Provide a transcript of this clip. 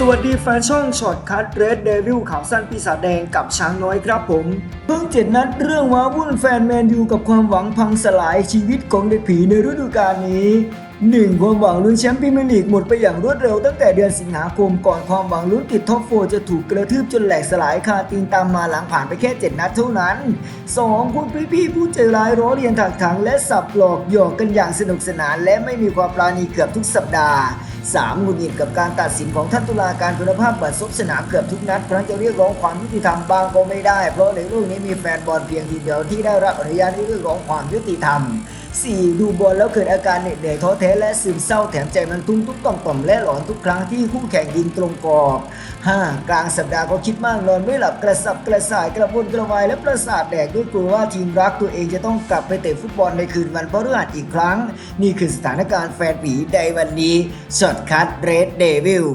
สวัสดีแฟนช่องช็อตคัทเรดเดวิลข่าวสั้นปีศาจแดงกับช้างน้อยครับผม เพิ่งเจ็ดนัดเรื่องว้าวุ่นแฟนแมนยูกับความหวังพังสลายชีวิตของเด็กผีในฤดูกาลนี้หนึ่งความหวังลุ้นแชมป์พรีเมียร์ลีกหมดไปอย่างรวดเร็วตั้งแต่เดือนสิงหาคมก่อนความหวังลุ้นติดท็อปโฟร์จะถูกกระทืบจนแหลกสลายคาตีนตามมาหลังผ่านไปแค่เจ็ดนัดเท่านั้นสองคุณพี่ๆผู้ใจร้ายร้อเรียนถักถังและสับหลอกหยอกกันอย่างสนุกสนาน และไม่มีความปราณีเกือบทุกสัปดาห์ สามหงุดหงิดกับการตัดสินของท่านตุลาการคุณภาพบัตรซบสนามเกือบทุกนัดครั้งจะเรียกร้องความยุติธรรมบางก็ไม่ได้ เพราะในลูกนี้มีแฟนบอลเพียงทีเดียวที่ได้รับอนุญาตให้เรียกร้องความยุติธรรม 4. ดูบอลแล้วเกิดอาการเหน็ดเหนื่อยท้อแท้และซึมเศร้าแถมใจมันตุ้มตุ้มต่อมต่อมและหลอนทุกครั้งที่คู่แข่งยิงตรงกรอบ 5. กลางสัปดาห์ก็คิดมากนอนไม่หลับกระสับกระส่ายกระวนกระวายและประสาทแดกด้วยกลัวว่าทีมรักตัวเองจะต้องกลับไปเตะฟุตบอลในคืนวันพฤหัสอีกครั้ง นี่คือสถานการณ์แฟนผีในวันนี้ช็อตคัทเรดเดวิล